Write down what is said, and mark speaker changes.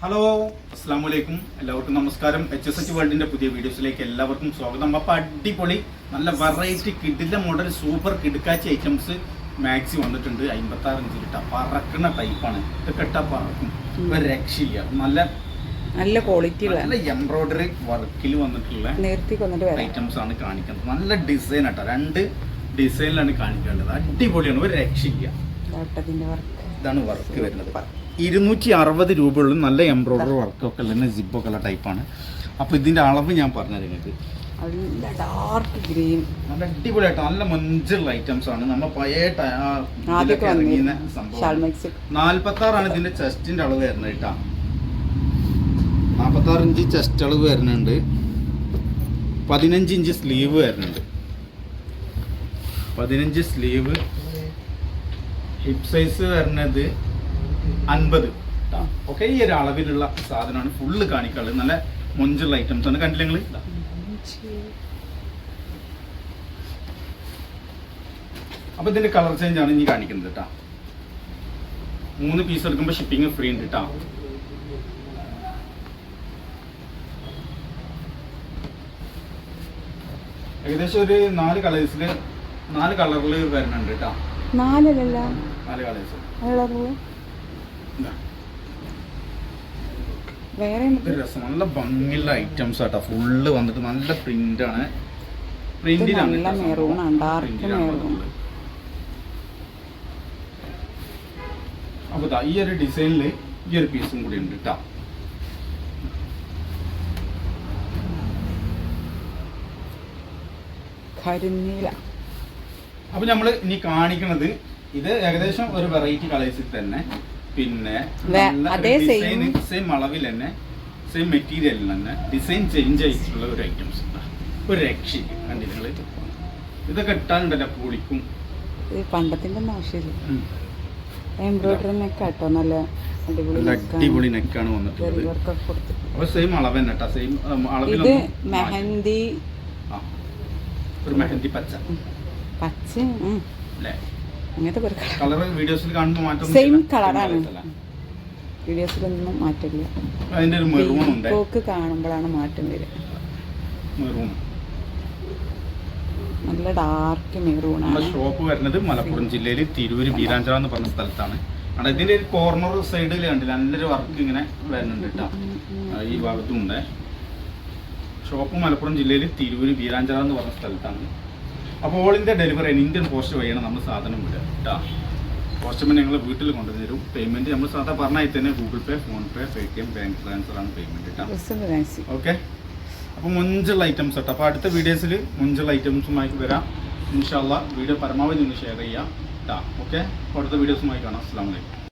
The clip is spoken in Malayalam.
Speaker 1: ഹലോ അസ്സാം വലൈക്കും എല്ലാവർക്കും നമസ്കാരം. എച്ച് എസ് എച്ച് വേൾഡിന്റെ പുതിയ വീഡിയോസിലേക്ക് എല്ലാവർക്കും സ്വാഗതം. അപ്പൊ അടിപൊളി നല്ല വെറൈറ്റി കിഡിലെ മോഡൽ സൂപ്പർ കിടുക്കാച്ചി ഐറ്റംസ് മാക്സി വന്നിട്ടുണ്ട്. അമ്പത്തി ആറ് ഇഞ്ച് കിട്ട. പറക്കണ ടൈപ്പാണ് ഇതൊക്കെ കെട്ട പറക്കും. രക്ഷയില്ല. നല്ല
Speaker 2: നല്ല ക്വാളിറ്റി
Speaker 1: നല്ല എംബ്രോയിഡറി വർക്കിൽ വന്നിട്ടുള്ള ഐറ്റംസ് ആണ് കാണിക്കുന്നത്. നല്ല ഡിസൈൻ ആട്ടോ. രണ്ട് ഡിസൈനിലാണ് കാണിക്കേണ്ടത്. അടിപൊളിയാണ്. ഒരു രക്ഷയില്ല. ഇതാണ് വർക്ക് വരുന്നത്. ഇരുന്നൂറ്റി അറുപത് രൂപയുള്ള നല്ല എംബ്രോയിഡറി വർക്കൊക്കെ ഉള്ള ജിബൊക്കെ ഉള്ള ടൈപ്പാണ് അപ്പോൾ ഇതിന്റെ അളവ് ഞാൻ പറഞ്ഞു നിങ്ങൾക്ക്.
Speaker 2: നല്ല ഡാർക്ക് ഗ്രീൻ
Speaker 1: നല്ല അടിപൊളിയായിട്ട് നല്ല മഞ്ചുള്ള ഐറ്റംസ് ആണ്. നമ്മൾ പഴയ ഇറങ്ങിയ സംഭവം. നാൽപ്പത്തി ആറാണ് ഇതിന്റെ ചെസ്റ്റിന്റെ അളവ് വരുന്നത് കേട്ടാ. നാൽപ്പത്തി ആറ് ഇഞ്ച് ചെസ്റ്റ് അളവ് വരുന്നുണ്ട്. പതിനഞ്ച് ഇഞ്ച് സ്ലീവ് വരുന്നുണ്ട്. പതിനഞ്ച് സ്ലീവ് ഹിപ് സൈസ് വരുന്നത് അൻപത്. ഓക്കെ ഈ ഒരു അളവിലുള്ള സാധനമാണ് ഫുള്ള് കാണിക്കാനുള്ളത്. നല്ല മൊഞ്ചുള്ള ഐറ്റംസ് ആണ്. കണ്ടില്ല നിങ്ങൾ അപ്പൊ ഇതിന്റെ കളർ ചേഞ്ച് ആണ് ഇനി കാണിക്കുന്നത് കേട്ടാ മൂന്ന് പീസ് എടുക്കുമ്പോൾ ഷിപ്പിംഗ് ഫ്രീ ഉണ്ട് കേട്ടോ ഏകദേശം ഒരു നാല് കളേഴ്സിൽ നാല് കളറിൽ വരുന്നുണ്ട് കേട്ടോ
Speaker 2: നാലല്ല
Speaker 1: നാല് കളേഴ്സ്
Speaker 2: വേറെ
Speaker 1: രസം. നല്ല ഭംഗിയുള്ള ഐറ്റംസ് ആട്ടോ. ഫുള്ള് വന്നിട്ട് നല്ല പ്രിന്റ് ആണ്. പ്രിന്റിലാണ്
Speaker 2: നല്ല മെറൂൺ ആണ്. ഡാർക്ക് മെറൂൺ
Speaker 1: അപ്പൊ ദാ ഈ ഒരു ഡിസൈനിൽ ഈ ഒരു പീസും കൂടി ഉണ്ട് കേട്ടോ
Speaker 2: കരിനീല.
Speaker 1: അപ്പൊ നമ്മൾ ഇനി കാണിക്കുന്നത് ഇത് ഏകദേശം ഒരു വെറൈറ്റി കളേഴ്സിൽ തന്നെ. പിന്നെ
Speaker 2: അതേ സെയിം.
Speaker 1: സെയിം അളവിൽ തന്നെ സെയിം മെറ്റീരിയലിൽ തന്നെ ഡിസൈൻ ചേഞ്ച് ആയിട്ടുള്ള ഒരു ഐറ്റംസ് ഒരു രക്ഷയില്ല. കണ്ടില്ല ഇതൊക്കെ ഇട്ടാണ്ടല്ല പൊളിക്കും
Speaker 2: ഇത് പണ്ടത്തിന്റെ ഒന്നും ആവശ്യമില്ല. എംബ്രോയിഡറി നെക്ക് ആട്ടോ നല്ല അടിപൊളി.
Speaker 1: നെക്കാണ് വന്നിട്ടുള്ളത്. അപ്പൊ സെയിം അളവ് തന്നെ കേട്ടോ സെയിം
Speaker 2: ഇത്
Speaker 1: അളവിലൊന്നും മാറ്റം-
Speaker 2: മെഹന്തി.
Speaker 1: ഒരു മെഹന്തി പച്ച.
Speaker 2: പച്ച
Speaker 1: അല്ലേ?
Speaker 2: അങ്ങനത്തെ ഒരു കളർ.
Speaker 1: വീഡിയോസിൽ കാണുമ്പോൾ മാറ്റം
Speaker 2: സെയിം കളറാണ് വീഡിയോസിലൊന്നും മാറ്റില്ല
Speaker 1: അതിന്റെ ഒരു മെറൂൺ ഉണ്ട്.
Speaker 2: പോക്ക് കാണുമ്പോഴാണ് മാറ്റം വരിക.
Speaker 1: മെറൂൺ
Speaker 2: നല്ല ഡാർക്ക് മെറൂൺ ആണ്.
Speaker 1: ഷോപ്പ് വരുന്നത് മലപ്പുറം ജില്ലയിൽ തിരൂര് ബീരാഞ്ചിറ എന്ന് പറഞ്ഞ സ്ഥലത്താണ്. അവിടെ ഇതിന്റെ ഒരു കോർണർ സൈഡിൽ കണ്ടില്ല? നല്ലൊരു വർക്ക് ഇങ്ങനെ വരുന്നുണ്ട് കേട്ടോ ഈ ഭാഗത്തും ഉണ്ട്. ഷോപ്പ് മലപ്പുറം ജില്ലയിൽ തിരൂര് ബീരാഞ്ചിറ എന്ന് പറഞ്ഞ സ്ഥലത്താണ്. അപ്പോൾ all India delivery Indian post വഴിയാണ് നമ്മൾ സാധനം വിടുക കേട്ടോ പോസ്റ്റ്മാൻ ഞങ്ങൾ വീട്ടിൽ കൊണ്ടുവരും പേയ്മെന്റ് നമ്മൾ സാധാ പറഞ്ഞാൽ തന്നെ Google Pay PhonePe Paytm bank transfer ആണ് പേയ്മെന്റ് കേട്ടോ ഓക്കെ അപ്പോൾ മുഞ്ചുള്ള ഐറ്റംസ് കേട്ടോ അപ്പോൾ അടുത്ത വീഡിയോസിൽ മുഞ്ചുള്ള ഐറ്റംസുമായി വരാം. ഇൻഷാല്ല വീഡിയോ പരമാവധി ഒന്ന് ഷെയർ ചെയ്യാം കേട്ടോ ഓക്കെ അടുത്ത വീഡിയോസുമായി കാണാം. അസ്സാം വലൈക്കും